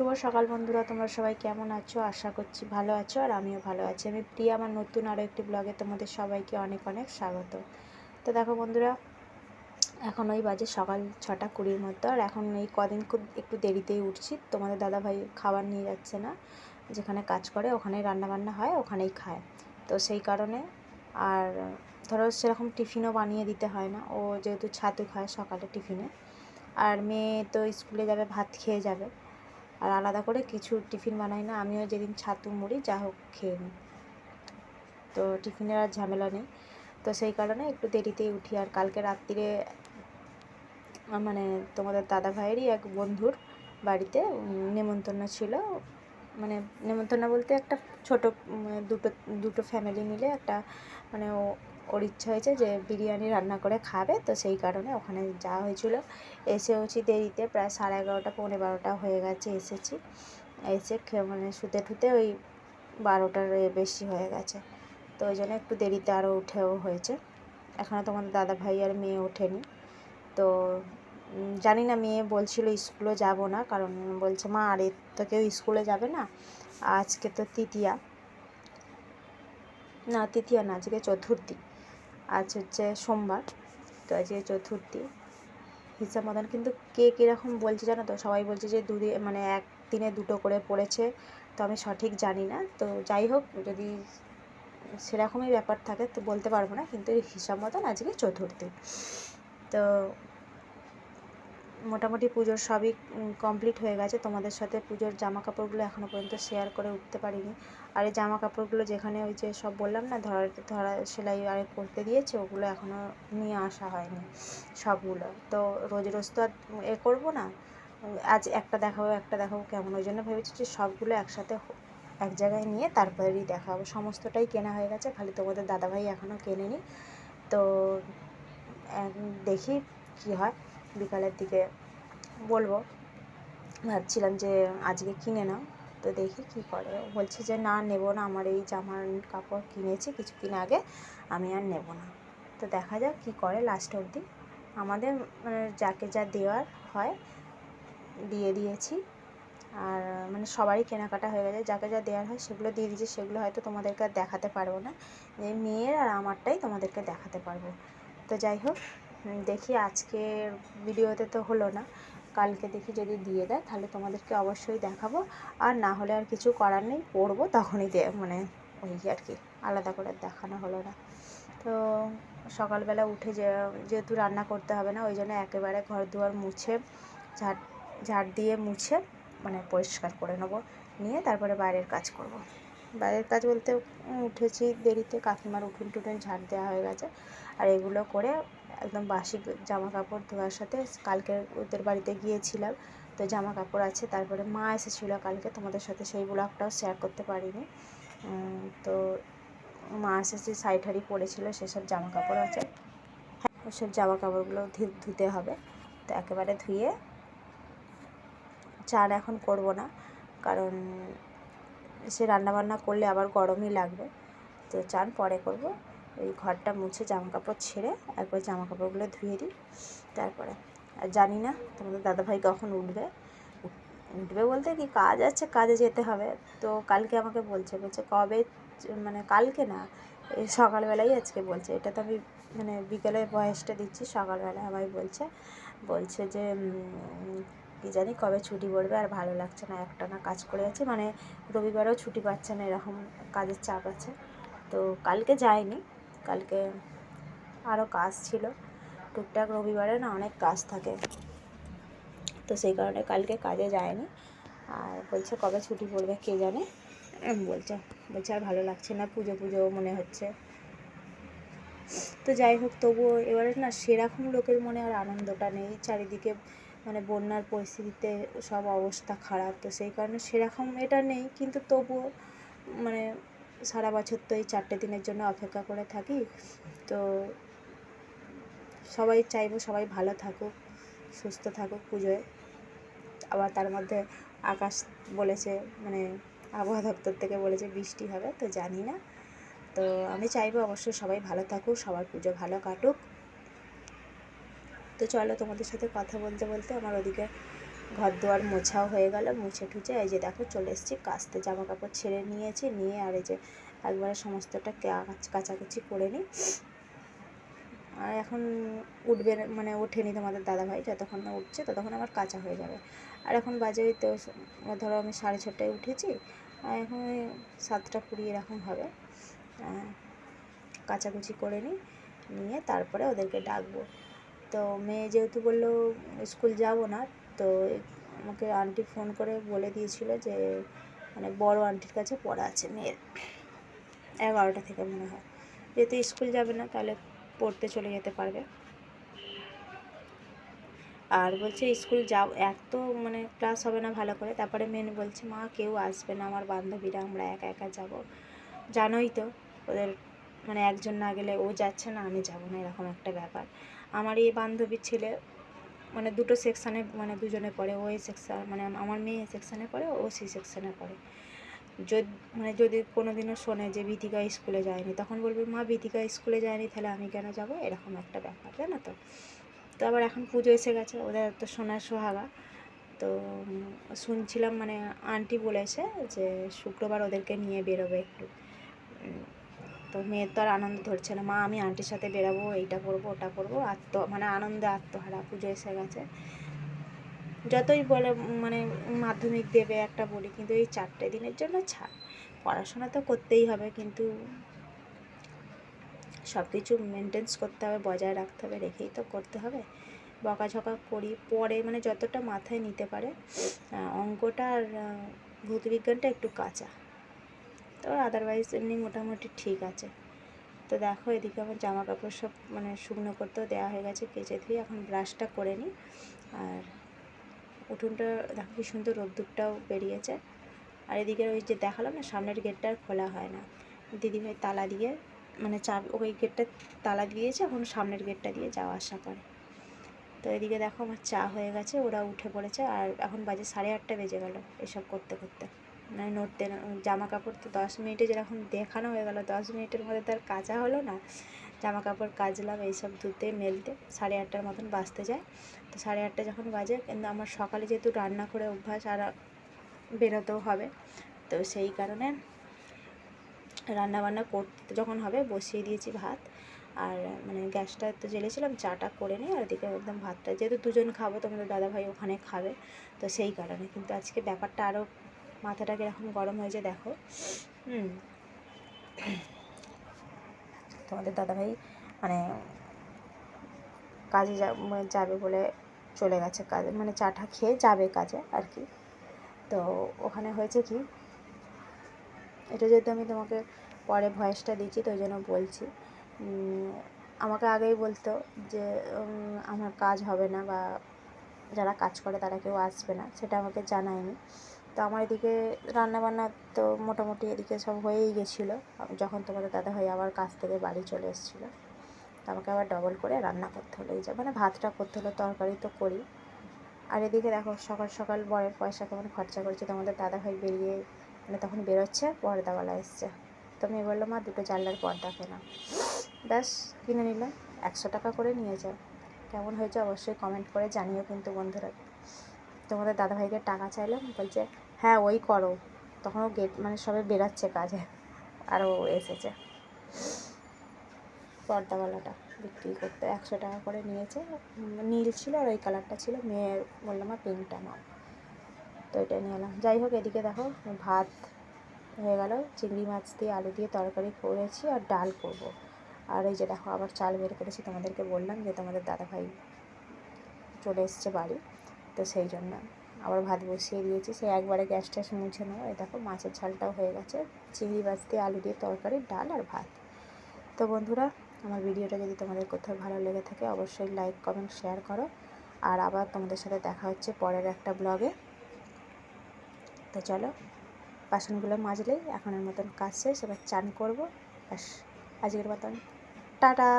শুভ সকাল বন্ধুরা, তোমরা সবাই কেমন আছো? আশা করছি ভালো আছো আর আমিও ভালো আছি। আমি প্রিয়া, আমার নতুন আরও একটি ব্লগে তোমাদের সবাইকে অনেক অনেক স্বাগত। তো দেখো বন্ধুরা, এখন ওই বাজে সকাল ছটা কুড়ির মতো আর এখন এই কদিন খুব একটু দেরিতেই উঠছি। তোমাদের দাদাভাই খাবার নিয়ে যাচ্ছে না, যেখানে কাজ করে ওখানেই রান্নাবান্না হয়, ওখানেই খায়। তো সেই কারণে আর ধরো সেরকম টিফিনও বানিয়ে দিতে হয় না। ও যেহেতু ছাতু খায় সকালে টিফিনে। আর মেয়ে তো স্কুলে যাবে, ভাত খেয়ে যাবে। আর আলাদা করে কিছু টিফিন বানাই না। আমিও যেদিন ছাতু, মুড়ি, যা হোক খেয়ে নিই। তো টিফিনের আর ঝামেলা নেই। তো সেই কারণে একটু দেরিতেই উঠি। আর কালকে রাত্রিরে মানে তোমাদের দাদা ভাইয়েরই এক বন্ধুর বাড়িতে নেমন্তন্ন ছিল। মানে নেমন্তন্ন বলতে একটা ছোট দুটো দুটো ফ্যামিলি মিলে একটা মানে ও ওর ইচ্ছা হয়েছে যে বিরিয়ানি রান্না করে খাবে, তো সেই কারণে ওখানে যাওয়া হয়েছিল। এসেওছি দেরিতে, প্রায় সাড়ে এগারোটা, পৌনে বারোটা হয়ে গেছে এসেছি। এসে খে- মানে শুতে ঠুতে ওই বারোটার বেশি হয়ে গেছে। তো ওই জন্য একটু দেরিতে আরও উঠেও হয়েছে। এখনও তোমাদের দাদা ভাই আর মেয়ে ওঠেনি। তো জানি না, মেয়ে বলছিল স্কুলে যাব না, কারণ বলছে, মা, আর এর তো কেউ স্কুলে যাবে না। আজকে তো তৃতীয়া। না তৃতীয়া না, আজকে চতুর্থী। আজ হচ্ছে সোমবার, তো আজকে চতুর্থী। হিসাব মতন কিন্তু কে কীরকম বলছে জানো তো? সবাই বলছে যে দুদিন মানে এক দিনে দুটো করে পড়েছে, তো আমি সঠিক জানি না। তো যাই হোক, যদি সেরকমই ব্যাপার থাকে তো বলতে পারব না, কিন্তু হিসাব মতন আজকে চতুর্থী। তো মোটামুটি পুজোর সবই কমপ্লিট হয়ে গেছে। তোমাদের সাথে পুজোর জামা কাপড়গুলো এখনও পর্যন্ত শেয়ার করে উঠতে পারিনি। আর এই জামা কাপড়গুলো যেখানে ওই যে সব বললাম না, ধরা ধরা, সেলাই আরে করতে দিয়েছে, ওগুলো এখনও নিয়ে আসা হয়নি সবগুলো। তো রোজ রোজ তো আর এ করব না। আজ একটা দেখাবো একটা দেখাবো, কেমন ওই জন্য ভেবেছি যে সবগুলো একসাথে এক জায়গায় নিয়ে তারপরেই দেখাবো। সমস্তটাই কেনা হয়ে গেছে, খালি তোমাদের দাদাভাই এখনও কেনেনি। তো দেখি কী হয়। বিকালের দিকে বলব। ভাবছিলাম যে আজকে কিনে নাও। তো দেখি কী করে। বলছে যে, না, নেব না। আমার এই জামার কাপড় কিনেছি কিছুদিন আগে। আমি আর নেব না। তো দেখা যাক কী করে লাস্ট অবধি। আমাদের মানে যাকে যা দেওয়ার হয়, দিয়ে দিয়েছি। আর মানে সবারই কেনাকাটা হয়ে গেছে। যাকে যা দেওয়ার হয়, সেগুলো দিয়ে দিয়েছি। সেগুলো হয়তো তোমাদেরকে দেখাতে পারব না। যে মেয়ের আর আমারটাই তোমাদেরকে দেখাতে পারব। তো যাই হোক দেখি আজকের ভিডিওতে তো হলো না। কালকে দেখি যদি দিয়ে দেয়, তাহলে তোমাদেরকে অবশ্যই দেখাবো। আর না হলে আর কিছু করার নেই, পড়ব তখনই দে মানে ওই আর কি, আলাদা করে দেখানো হলো না। তো সকালবেলা উঠে যেহেতু রান্না করতে হবে না, ওই জন্য একেবারে ঘর দুয়ার মুছে, ঝাড় ঝাড় দিয়ে মুছে মানে পরিষ্কার করে নেব, নিয়ে তারপরে বাইরের কাজ করব। বাইরের কাজ বলতে উঠেছি দেরিতে, কাকিমার উঠুন টুটুন ঝাড় দেওয়া হয়ে গেছে। আর এগুলো করে একদম বাসি জামা কাপড় ধোয়ার সাথে কালকে ওদের বাড়িতে গিয়েছিলাম, তো জামা কাপড় আছে, তারপরে মা এসেছিল কালকে, তোমাদের সাথে সেই ব্লগটাও শেয়ার করতে পারিনি। তো মা এসেছে শাড়ি ঠাড়ি পরেছিল, সেসব জামা কাপড় আছে ওসব জামা কাপড়গুলো ধুতে হবে। তো একেবারে ধুয়ে চান এখন করব না, কারণ সে রান্নাবান্না করলে আবার গরমই লাগবে। তো চান পরে করব। ওই ঘরটা মুছে জামা কাপড় ছেড়ে একবার জামা কাপড়গুলো ধুয়ে দিই, তারপরে। আর জানি না তোমাদের দাদাভাই কখন উঠবে। উঠবে বলতে কি কাজ আছে, কাজে যেতে হবে। তো কালকে আমাকে বলছে বলছে কবে মানে কালকে না, এই সকালবেলাই আজকে বলছে। এটা তো আমি মানে বিকেলে বয়সটা দিচ্ছি সকালবেলা আমায় বলছে। বলছে যে কী জানি কবে ছুটি পড়বে আর ভালো লাগছে না একটা না কাজ করে আছে। মানে রবিবারেও ছুটি পাচ্ছে না, এরকম কাজের চাপ আছে। তো কালকে যায়নি কালকে আরও কাজ ছিল। টুকটাক রবিবারে না অনেক কাজ থাকে। তো সেই কারণে কালকে কাজে যায়নি। আর বলছে কবে ছুটি পড়বে কে জানে? বলছে বলছে আর ভালো লাগছে না, পুজো পুজো মনে হচ্ছে। তো যাই হোক, তবুও এবারে না সেরকম লোকের মনে আর আনন্দটা নেই। চারিদিকে মানে বন্যার পরিস্থিতিতে সব অবস্থা খারাপ। তো সেই কারণে সেরকম এটা নেই। কিন্তু তবুও মানে সারা বছর তো এই চারটে দিনের জন্য অপেক্ষা করে থাকি। তো সবাই চাইব সবাই ভালো থাকুক, সুস্থ থাকুক পুজোয়। আবার তার মধ্যে আকাশ বলেছে মানে আবহাওয়া দপ্তর থেকে বলেছে বৃষ্টি হবে, তো জানি না। তো আমি চাইব অবশ্যই সবাই ভালো থাকুক, সবার পুজো ভালো কাটুক। তো চলো তোমাদের সাথে কথা বলতে বলতে আমার ওদিকে ঘর দুয়ার মোছাও হয়ে গেল মুছে টুছে এই যে দেখো চলে এসেছি কাচতে জামা কাপড় ছেড়ে নিয়েছি নিয়ে আর এই যে একবারে সমস্তটা কাচ- কাচাকুচি করে নিই। আর এখন উঠবে মানে ওঠেনি তোমাদের দাদাভাই যতক্ষণ না উঠছে ততক্ষণ আমার কাঁচা হয়ে যাবে। আর এখন বাজে ওই তো ধরো আমি সাড়ে ছটায় উঠেছি আর এখন ওই সাতটা কুড়ি এরকম হবে। আহ, কাচাকুচি করে নিই নিয়ে তারপরে ওদেরকে ডাকবো। তো মেয়ে যেহেতু বলল স্কুল যাব না তো আমাকে আন্টি ফোন করে বলে দিয়েছিল যে মানে বড় আন্টির কাছে পড়া আছে মেয়ের। এগারোটা থেকে মনে হয়। যেহেতু স্কুল যাবে না, তাহলে পড়তে চলে যেতে পারবে। আর বলছে, স্কুল যাও, এত মানে ক্লাস হবে না ভালো করে। তারপরে মেন বলছে, মা, কেউ আসবে না, আমার বান্ধবীরা, আমরা একা একা যাব। জানোই তো, ওদের মানে একজন না গেলে ও যাচ্ছে না, আমি যাব না, এরকম একটা ব্যাপার। আমার এই বান্ধবীর ছেলে মানে দুটো সেকশানে মানে দুজনে পড়ে ও এই সেকশান মানে আমার মেয়ে এই সেকশানে পড়ে, ও সি সেকশানে পড়ে। যদি মানে যদি কোনো দিনও শোনে যে বিথিকা স্কুলে যায়নি, তখন বলবে, মা বিথিকা স্কুলে যায়নি, তাহলে আমি কেন যাব? এরকম একটা ব্যাপার, জানো তো? তো আবার এখন পুজো এসে গেছে, ওদের তো সোনার সোহাগা। তো শুনছিলাম মানে আন্টি বলেছে যে, শুক্রবার ওদেরকে নিয়ে বেরোবে একটু। তো মেয়ের তো আর আনন্দ ধরছে না। মা, আমি আন্টির সাথে বেরাবো এইটা করব, ওটা করব, আত্ম মানে আনন্দে আত্মহারা, পুজো এসে গেছে। যতই বলে মানে মাধ্যমিক দেবে একটা বলি, কিন্তু এই চারটে দিনের জন্য ছাড়। পড়াশোনা তো করতেই হবে, কিন্তু সব কিছু মেনটেন্স করতে হবে, বজায় রাখতে হবে, রেখেই তো করতে হবে। বকাঝকা করি, পরে মানে যতটা মাথায় নিতে পারে অঙ্কটা আর ভূতবিজ্ঞানটা একটু কাঁচা। তো আদারওয়াইজ এমনি মোটামুটি ঠিক আছে। তো দেখো এদিকে আমার জামা কাপড় সব মানে শুকনো করতেও দেওয়া হয়ে গেছে, কেচে ধুয়ে এখন ব্রাশটা করে নিই। আর উঠোনটা দেখো কি সুন্দর রোদ্দুরটাও বেরিয়েছে। আর এদিকে ওই যে দেখালাম না, সামনের গেটটা আর খোলা হয় না। দিদিভাই তালা দিয়ে মানে চাবি ওই গেটটা তালা দিয়েছে, এখন সামনের গেটটা দিয়ে যাওয়া আসা করে। তো এদিকে দেখো আমার চা হয়ে গেছে ওরা উঠে পড়েছে। আর এখন বাজে সাড়ে আটটা বেজে গেল এসব করতে করতে। নড়তে না- জামা কাপড় তো দশ মিনিটে যেরকম দেখানো হয়ে গেল, দশ মিনিটের মধ্যে তো আর কাচা হলো না জামা কাপড় কাচলাম এইসব ধুতে, মেলতে সাড়ে আটটার মতন বাজতে যায়। তো সাড়ে আটটা যখন বাজে, কিন্তু আমার সকালে যেহেতু রান্না করে অভ্যাস আর বেরোতেও হবে, তো সেই কারণে রান্না বান্না করতে যখন হবে বসিয়ে দিয়েছি ভাত। আর মানে গ্যাসটা তো জ্বেলেছিলাম, চাটা করে নিই আর এদিকে একদম ভাতটা, যেহেতু দুজন খাব, তোমাদের দাদাভাই ওখানে খাবে, তো সেই কারণে। কিন্তু আজকে ব্যাপারটা আরও মাথাটা কীরকম গরম হয়েছে দেখো। হুম। তোমাদের দাদাভাই মানে কাজে মানে যাবে বলে চলে গেছে কাজে মানে চাটা খেয়ে যাবে কাজে আর কি। তো ওখানে হয়েছে কি, এটা যেহেতু আমি তোমাকে পরে ভয়েসটা দিচ্ছি, তো জন্য বলছি। আমাকে আগেই বলতো যে আমার কাজ হবে না বা যারা কাজ করে তারা কেউ আসবে না, সেটা আমাকে জানায়নি। তো আমার এদিকে রান্নাবান্না তো মোটামুটি এদিকে সব হয়েই গেছিল। যখন তোমাদের দাদা ভাই আবার কাজ থেকে বাড়ি চলে এসেছিল। তো আমাকে আবার ডবল করে রান্না করতে হলো। এই যে মানে ভাতটা করতে হলো, তরকারি তো করি। আর এদিকে দেখো, সকাল সকাল বরের পয়সা কেমন খরচা করছে, তোমাদের দাদা ভাই বেরিয়ে মানে তখন বেরোচ্ছে পর্দাওয়ালা এসছে। তো আমি বলল, মা, দুটো জানলার পর্দা কেনা? ব্যাস, কিনে নিলাম। একশো টাকা করে নিয়ে যাও। কেমন হয়েছে অবশ্যই কমেন্ট করে জানিও কিন্তু বন্ধুরা। তোমাদের দাদাভাইকে টাকা চাইলাম বলছে হ্যাঁ ওই করো। তখন ও গেট মানে সবে বেরাচ্ছে কাজে, আর ও এসেছে। পর্দাওয়ালাটা বিক্রি করতে একশো টাকা করে নিয়েছে। নীল ছিল আর ওই কালারটা ছিল মেয়ে বললাম, আর পিঙ্কটা নাও। তো এটা নিয়ে এলাম। যাই হোক, এদিকে দেখো, ভাত হয়ে গেল। চিংড়ি মাছ দিয়ে আলু দিয়ে তরকারি করেছি আর ডাল করব। আর এই যে দেখো, আবার চাল বের করেছি। তোমাদেরকে বললাম যে, তোমাদের দাদাভাই চলে এসছে বাড়ি। তো সেই জন্য। আবার ভাত বসিয়ে দিয়েছি সে একবারে গ্যাস ট্যাস মুছে নেব। এই দেখো মাছের ঝালটাও হয়ে গেছে। চিংড়ি মাছ দিয়ে আলু দিয়ে তরকারি, ডাল আর ভাত। তো বন্ধুরা, আমার ভিডিওটা যদি তোমাদের কোথাও ভালো লেগে থাকে, অবশ্যই লাইক, কমেন্ট, শেয়ার করো। আর আবার তোমাদের সাথে দেখা হচ্ছে পরের একটা ব্লগে। তো চলো, বাসনগুলো মাজলেই এখনের মতন কাজ শেষ, এবার চান করব। ব্যাস, আজকের মতন। টাটা!